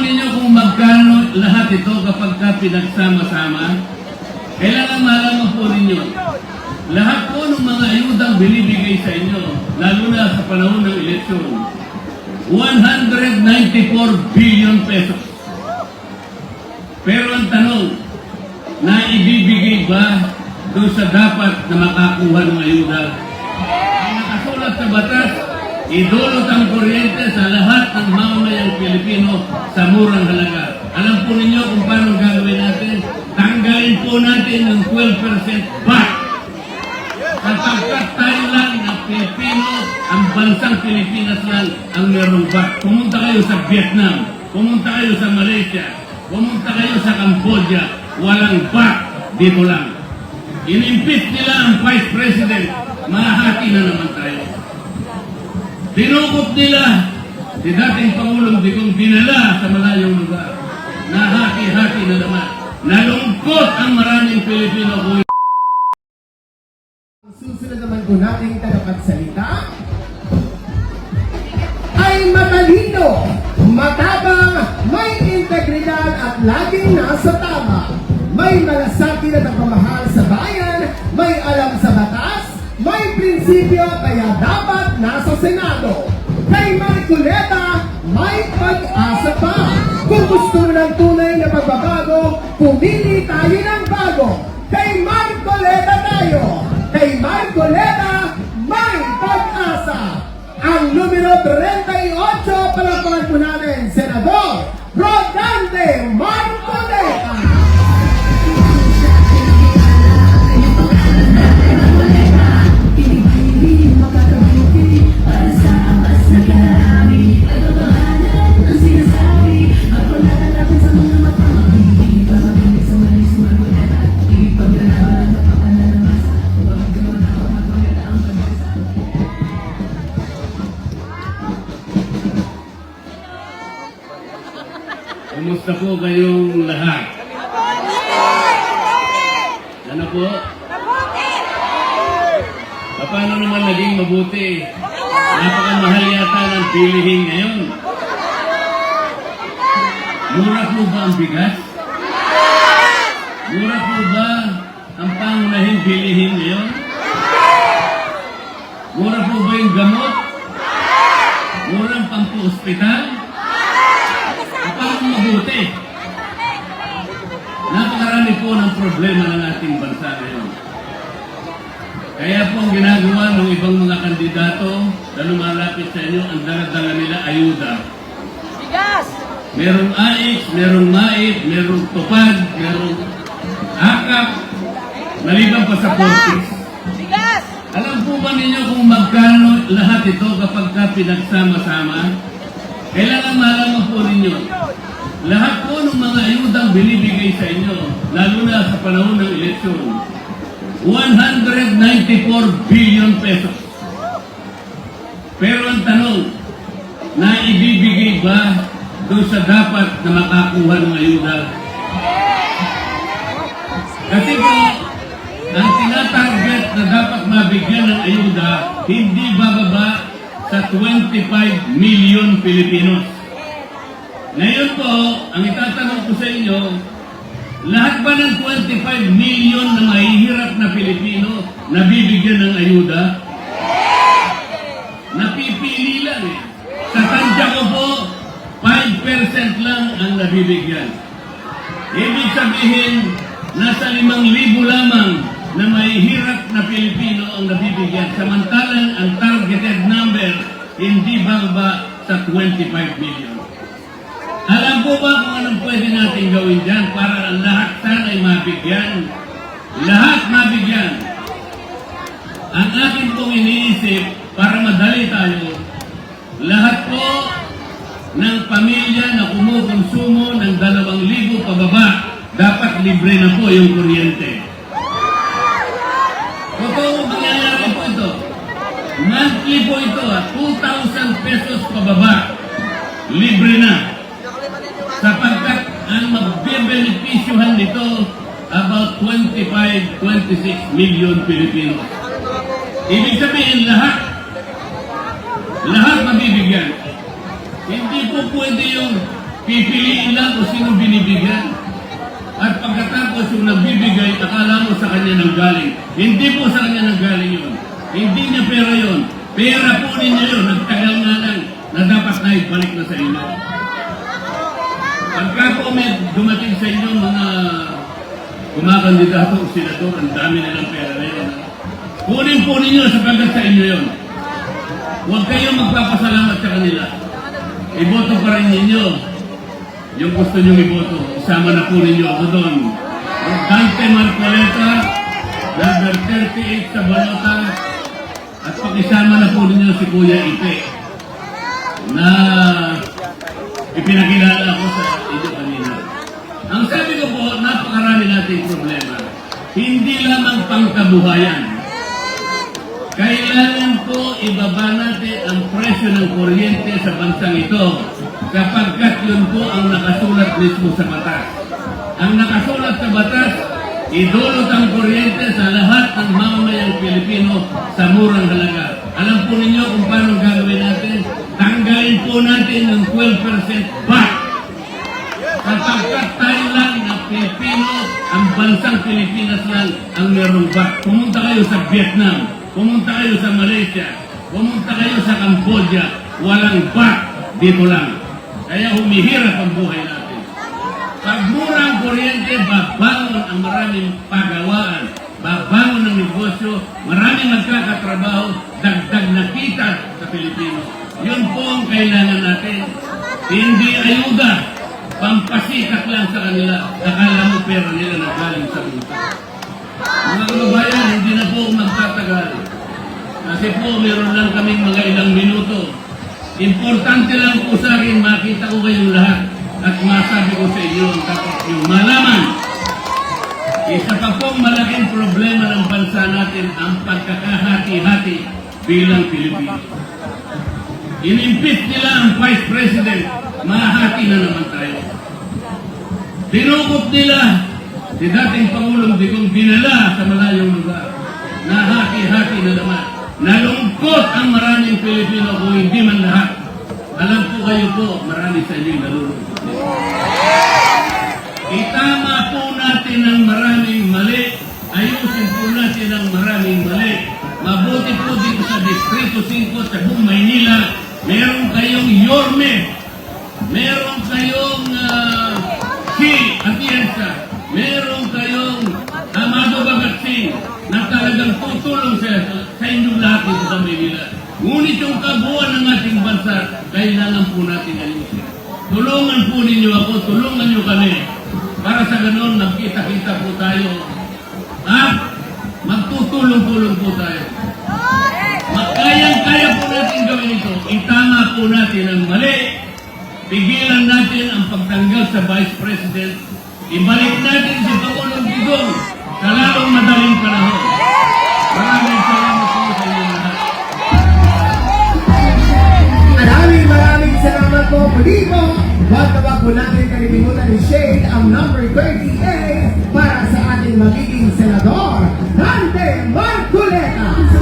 ninyo kung magkano lahat ito kapag ka pinagsama-sama? Kailangan malaman po ninyo. Lahat po ng mga ayudang binibigay sa inyo, lalo na sa panahon ng eleksyon, 194 billion pesos. Pero ang tanong, na ibibigay ba doon sa dapat na makakuha ng ayuda? Ang nakasulat sa batas, idulot ang kuryente sa lahat ng mamayang Pilipino sa murang halaga. Alam po ninyo kung paano gagawin natin? Tanggalin po natin yung 12% back. Sapagkat tayo lang na Pilipino, ang bansang Pilipinas lang ang merong back. Pumunta kayo sa Vietnam, pumunta kayo sa Malaysia, pumunta kayo sa Cambodia, walang back dito lang. Inimpeach nila ang Vice President, mahati na naman tayo. Dinukot nila si dating Pangulong Digong dinala sa malayong lugar. Nahati-hati na naman. Nalungkot ang maraming Pilipino kung Ang susunod naman po nating tagapagsalita ay matalino, matapang, may integridad at laging nasa tama. May malasakit prinsipyo kaya dapat nasa Senado. Kay Marcoleta, may pag-asa pa. Kung gusto mo ng tunay na pagbabago, pumili tayo ng bago. Kay Marcoleta tayo. Kay Marcoleta, may pag-asa. Ang numero 38, palangpalan po natin, Senador Rodante Marcoleta. Kumusta po kayong lahat? Ano po? Paano naman naging mabuti? Napakamahal yata ng bilihin ngayon. Mura po ba ang bigas? Mura po ba ang pangunahing bilihin ngayon? Mura po ba yung gamot? Mura ang pampu-ospital? Paano mabuti? Napakarami po ng problema ng ating bansa ngayon. Kaya po ang ginagawa ng ibang mga kandidato na lumalapit sa inyo, ang daladala nila ayuda. Bigas! Merong AIX, merong MAIT, merong tupad, merong akap, maliban pa sa Portis. Bigas! Alam po ba ninyo kung magkano lahat ito kapag ka pinagsama-sama? Kailangan malaman po ninyo. Lahat po ng mga ayudang binibigay sa inyo, lalo na sa panahon ng eleksyon, 194 billion pesos. Pero ang tanong, na ibibigay ba doon sa dapat na makakuha ng ayuda? Kasi po, ang tinatarget na dapat mabigyan ng ayuda, hindi bababa sa 25 million Pilipinos. Ngayon po, ang itatanong ko sa inyo, lahat ba ng 25 million na mahihirap na Pilipino na bibigyan ng ayuda? Napipili lang eh. Sa tansya ko po, 5% lang ang nabibigyan. Ibig sabihin, nasa 5,000 lamang na mahihirap na Pilipino ang nabibigyan. Number hindi bababa sa 25 million. Alam po ba kung anong pwede natin gawin dyan para lahat ay mabigyan? Lahat mabigyan. Ang akin pong iniisip para madali tayo, lahat po ng pamilya na kumukonsumo ng 2,000 pababa, dapat libre na po yung kuryente. Po ito, ah, 2,000 pesos pababa. Libre na. Sapagkat ang magbebenepisyuhan nito about 25-26 million Pilipinos. Ibig sabihin lahat, lahat mabibigyan. Hindi po pwede yung pipiliin lang kung sino binibigyan. At pagkatapos yung nagbibigay, akala mo sa kanya nang galing. Hindi po sa kanya nang galing yun. Hindi niya pera yun. Pera po ninyo yun. Nagtagal nga lang na dapat na ibalik na sa inyo. Pagka po may dumating sa inyo mga kumakandidato o senador, ang dami nilang pera na yun. Kunin po ninyo sapagkat sa inyo yun. Huwag kayong magpapasalamat sa kanila. Iboto pa rin ninyo yung gusto nyo iboto. Isama na po ninyo ako doon. Dante Marcoleta, number 38 sa Balota, at pakisama na po ninyo si Kuya Ipe na ipinakilala ko sa inyo kanina. Ang sabi ko po, napakarami nating problema. Hindi lamang pangkabuhayan. Kailangan po ibaba natin ang presyo ng kuryente sa bansang ito kapagkat yun po ang nakasulat mismo sa batas. Ang nakasulat sa batas, idulot ang kuryente sa lahat ng mamamayang Pilipino sa murang halaga. Alam po ninyo kung paano gagawin natin? Tanggalin po natin yung 12% back Kapagkat tayo lang na Pilipino, ang bansang Pilipinas lang ang merong back. Pumunta kayo sa Vietnam, pumunta kayo sa Malaysia, pumunta kayo sa Cambodia, walang back dito lang. Kaya humihirap ang buhay kuryente, babangon ang maraming pagawaan, babangon ang negosyo, maraming magkakatrabaho, dagdag na kita sa Pilipino. Yun po ang kailangan natin. Hindi ayuda, pampasikat lang sa kanila. Akala mo pera nila na galing sa lupa. Mga kababayan, hindi na po magtatagal. Kasi po, meron lang kaming mga ilang minuto. Importante lang po sa akin, makita ko kayong lahat at masabi ko sa inyo dapat yung malaman. Isa pa pong malaking problema ng bansa natin ang pagkakahati-hati bilang Pilipino. Inimpit nila ang Vice President, mahati na naman tayo. Dinukot nila si dating Pangulong Digong dinala sa malayong lugar. Nahati-hati na naman. Nalungkot ang maraming Pilipino kung hindi man lahat. Alam po kayo po, marami sa inyo nalulungkot. Itama po natin ang maraming mali. Ayusin po natin ang maraming mali. Mabuti po dito sa Distrito 5 sa buong Maynila, meron kayong Yorme, meron kayong uh, Si Atienza, meron kayong Amado Bagatsin na talagang tutulong sa, sa inyong lahat dito sa Maynila. Ngunit yung kabuuan ng ating bansa, kailangan po natin ayusin. Tulungan po ninyo ako, tulungan nyo kami. Para sa ganon, magkita-kita po tayo. At magtutulong-tulong po tayo. Makayang-kaya po natin gawin ito. Itama po natin ang mali. Pigilan natin ang pagtanggal sa Vice President. Ibalik natin si Pangulong Digong sa lalong madaling panahon. Maraming salamat po, Puligo. Huwag na wag po natin kalimutan ni Shane ang number 38 para sa ating magiging senador, Dante Marculeta.